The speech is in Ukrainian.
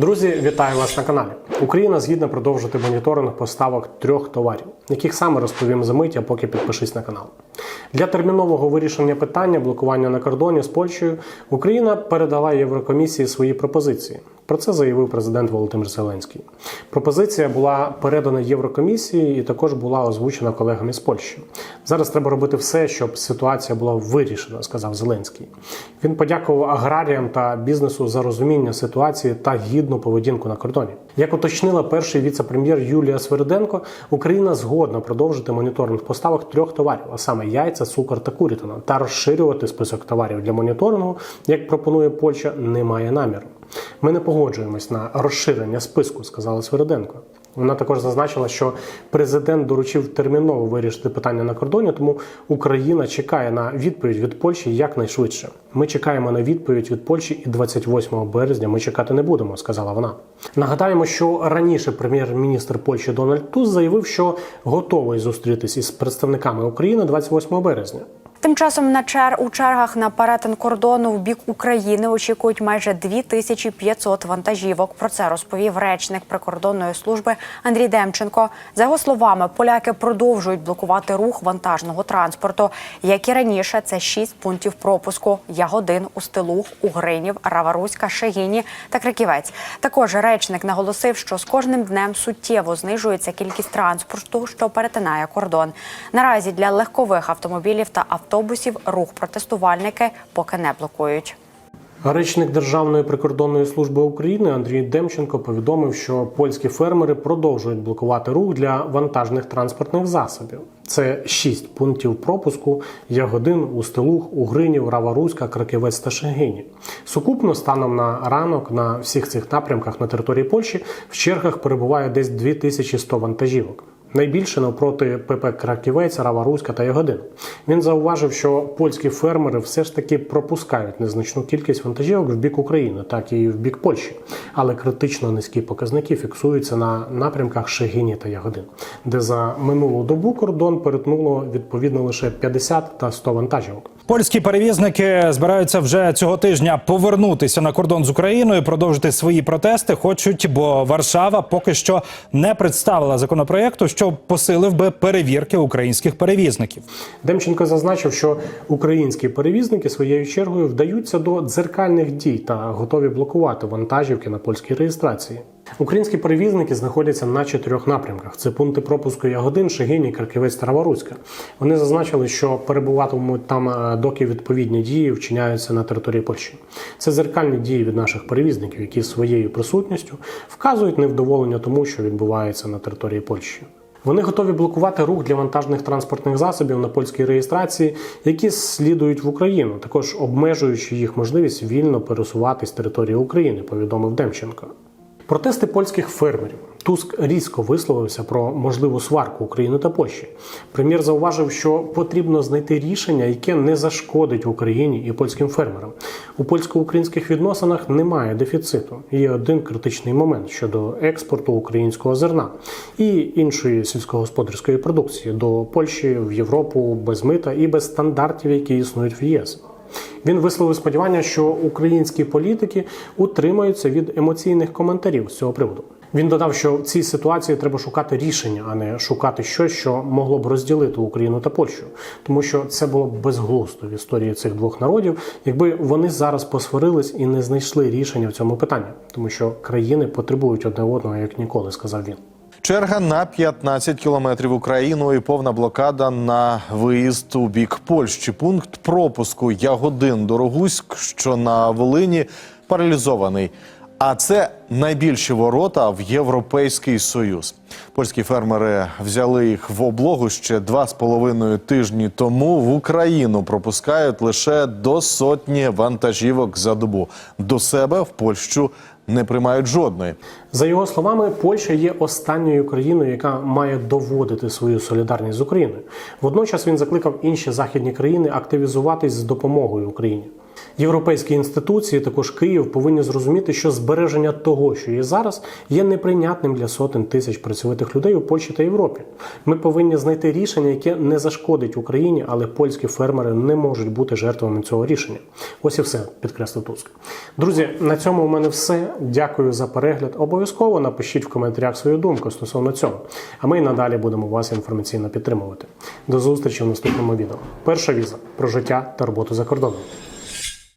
Друзі, вітаю вас на каналі. Україна згідна продовжити моніторинг поставок трьох товарів, яких саме розповім за мить, а поки підпишись на канал. Для термінового вирішення питання блокування на кордоні з Польщею Україна передала Єврокомісії свої пропозиції. Про це заявив президент Володимир Зеленський. Пропозиція була передана Єврокомісії і також була озвучена колегами з Польщі. Зараз треба робити все, щоб ситуація була вирішена, сказав Зеленський. Він подякував аграріям та бізнесу за розуміння ситуації та гідну поведінку на кордоні. Як уточнила перший віце-прем'єр Юлія Свериденко, Україна згодна продовжити моніторинг поставок трьох товарів, а саме яйця, цукор та курятина, та розширювати список товарів для моніторингу, як пропонує Польща, немає наміру. Ми не погоджуємось на розширення списку, сказала Свериденко. Вона також зазначила, що президент доручив терміново вирішити питання на кордоні, тому Україна чекає на відповідь від Польщі якнайшвидше. Ми чекаємо на відповідь від Польщі і 28 березня ми чекати не будемо, сказала вона. Нагадаємо, що раніше прем'єр-міністр Польщі Дональд Туз заявив, що готовий зустрітись із представниками України 28 березня. Тим часом на чер у чергах на перетин кордону в бік України очікують майже 2500 вантажівок. Про це розповів речник прикордонної служби Андрій Демченко. За його словами, поляки продовжують блокувати рух вантажного транспорту. Як і раніше, це шість пунктів пропуску: Ягодин, Устилух, Угринів, Раваруська, Шегіні та Криківець. Також речник наголосив, що з кожним днем суттєво знижується кількість транспорту, що перетинає кордон. Наразі для легкових автомобілів та автобусів рух протестувальники поки не блокують. Речник Державної прикордонної служби України Андрій Демченко повідомив, що польські фермери продовжують блокувати рух для вантажних транспортних засобів. Це шість пунктів пропуску: Ягодин, Устилух, Угринів, Раваруська, Краківець та Шегині. Сукупно станом на ранок на всіх цих напрямках на території Польщі в чергах перебуває десь 2100 вантажівок. Найбільше навпроти ПП Краківець, Раваруська та Ягодин. Він зауважив, що польські фермери все ж таки пропускають незначну кількість вантажівок в бік України, так і в бік Польщі, але критично низькі показники фіксуються на напрямках Шегині та Ягодин, де за минулу добу кордон перетнуло відповідно лише 50 та 100 вантажівок. Польські перевізники збираються вже цього тижня повернутися на кордон з Україною, продовжити свої протести. Хочуть, бо Варшава поки що не представила законопроєкту, що посилив би перевірки українських перевізників. Демченко зазначив, що українські перевізники своєю чергою вдаються до дзеркальних дій та готові блокувати вантажівки на польській реєстрації. Українські перевізники знаходяться на чотирьох напрямках: це пункти пропуску Ягодин, Шегині, Краківець та Раваруська. Вони зазначили, що перебуватимуть там, е, доки відповідні дії вчиняються на території Польщі. Це зеркальні дії від наших перевізників, які своєю присутністю вказують невдоволення тому, що відбувається на території Польщі. Вони готові блокувати рух для вантажних транспортних засобів на польській реєстрації, які слідують в Україну, також обмежуючи їх можливість вільно пересуватись території України, повідомив Демченко. Протести польських фермерів. Туск різко висловився про можливу сварку України та Польщі. Прем'єр зауважив, що потрібно знайти рішення, яке не зашкодить Україні і польським фермерам. У польсько-українських відносинах немає дефіциту. Є один критичний момент щодо експорту українського зерна і іншої сільськогосподарської продукції до Польщі в Європу без мита і без стандартів, які існують в ЄС. Він висловив сподівання, що українські політики утримаються від емоційних коментарів з цього приводу. Він додав, що в цій ситуації треба шукати рішення, а не шукати щось, що могло б розділити Україну та Польщу, тому що це було б безглуздо в історії цих двох народів, якби вони зараз посварились і не знайшли рішення в цьому питанні, тому що країни потребують одне одного як ніколи, сказав він. Черга на 15 кілометрів Україну і повна блокада на виїзд у бік Польщі. Пункт пропуску Ягодин Дорогуськ, що на Волині, паралізований. А це найбільші ворота в Європейський Союз. Польські фермери взяли їх в облогу ще два з половиною тижні тому. В Україну пропускають лише до сотні вантажівок за добу. До себе в Польщу не приймають жодної. За його словами, Польща є останньою країною, яка має доводити свою солідарність з Україною. Водночас він закликав інші західні країни активізуватись з допомогою Україні. Європейські інституції, також Київ, повинні зрозуміти, що збереження того, що є зараз, є неприйнятним для сотень тисяч працьовитих людей у Польщі та Європі. Ми повинні знайти рішення, яке не зашкодить Україні, але польські фермери не можуть бути жертвами цього рішення. Ось і все, підкреслив Туск. Друзі, на цьому у мене все. Дякую за перегляд. Обов'язково напишіть в коментарях свою думку стосовно цього. А ми і надалі будемо вас інформаційно підтримувати. До зустрічі в наступному відео. Перша віза про життя та роботу за кордоном.